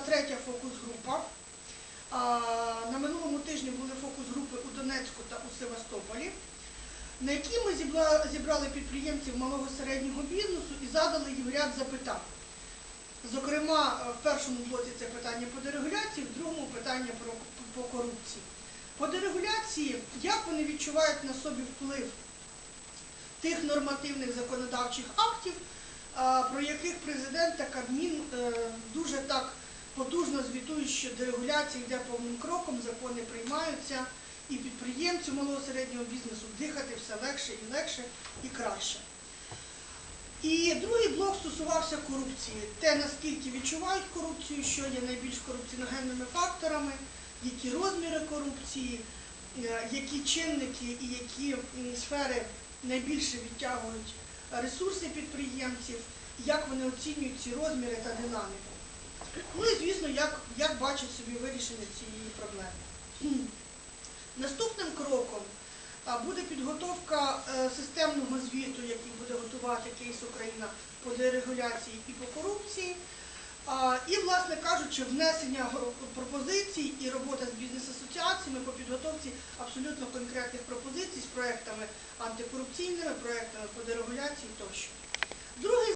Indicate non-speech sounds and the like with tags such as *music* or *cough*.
третя фокус-група. На минулому тижні були фокус-групи у Донецьку та у Севастополі, на які ми зібрали підприємців малого середнього бізнесу і задали їм ряд запитань. Зокрема, в першому блоці це питання по дерегуляції, в другому питання по корупції. По дерегуляції, як вони відчувають на собі вплив тих нормативних законодавчих актів, про яких президент та Кабмін е, дуже так потужно звітують, що дерегуляція йде повним кроком, закони приймаються, і підприємцю малого середнього бізнесу дихати все легше і легше і краще. І другий блок стосувався корупції. Те, наскільки відчувають корупцію, що є найбільш корупціоногенними факторами, які розміри корупції, е, які чинники і які сфери найбільше відтягують ресурси підприємців, як вони оцінюють ці розміри та динаміку. Ну і звісно, як, як бачать собі вирішення цієї проблеми. *clears throat* Наступним кроком буде підготовка е, системного звіту, який буде готувати кейс Україна по дерегуляції і по корупції. І, власне кажучи, внесення пропозицій і робота з бізнес-асоціаціями по підготовці абсолютно конкретних пропозицій з проектами антикорупційними, проектами по дерегуляції тощо.